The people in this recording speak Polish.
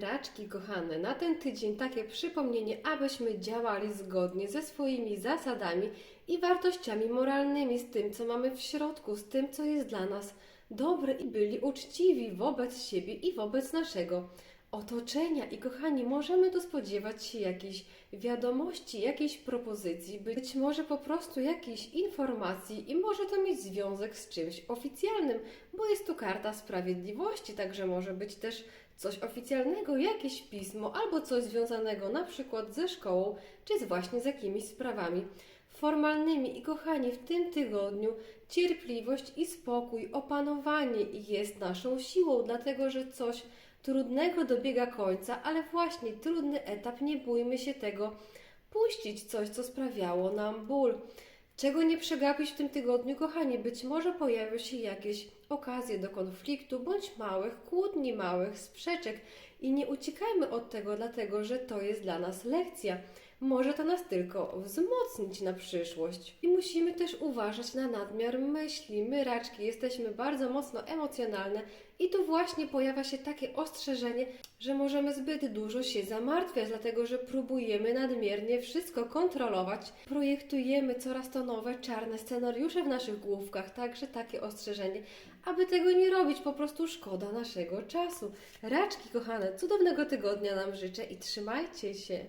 Raczki kochane, na ten tydzień takie przypomnienie, abyśmy działali zgodnie ze swoimi zasadami i wartościami moralnymi, z tym, co mamy w środku, z tym, co jest dla nas dobre i byli uczciwi wobec siebie i wobec naszego otoczenia. I kochani, możemy tu spodziewać się jakiejś wiadomości, jakiejś propozycji, być może po prostu jakiejś informacji i może to mieć związek z czymś oficjalnym, bo jest tu karta sprawiedliwości, także może być też coś oficjalnego, jakieś pismo albo coś związanego na przykład ze szkołą, czy z właśnie z jakimiś sprawami formalnymi. I kochani, w tym tygodniu cierpliwość i spokój, opanowanie jest naszą siłą, dlatego że coś trudnego dobiega końca, ale właśnie trudny etap, nie bójmy się tego puścić, coś, co sprawiało nam ból. Czego nie przegapić w tym tygodniu, kochani? Być może pojawią się jakieś okazje do konfliktu, bądź małych kłótni, małych sprzeczek. I nie uciekajmy od tego, dlatego że to jest dla nas lekcja. Może to nas tylko wzmocnić na przyszłość. I musimy też uważać na nadmiar myśli. My, raczki, jesteśmy bardzo mocno emocjonalne i tu właśnie pojawia się takie ostrzeżenie, że możemy zbyt dużo się zamartwiać, dlatego że próbujemy nadmiernie wszystko kontrolować. Projektujemy coraz to nowe, czarne scenariusze w naszych główkach, także takie ostrzeżenie, aby tego nie robić, po prostu szkoda naszego czasu. Raczki, kochane, cudownego tygodnia nam życzę i trzymajcie się.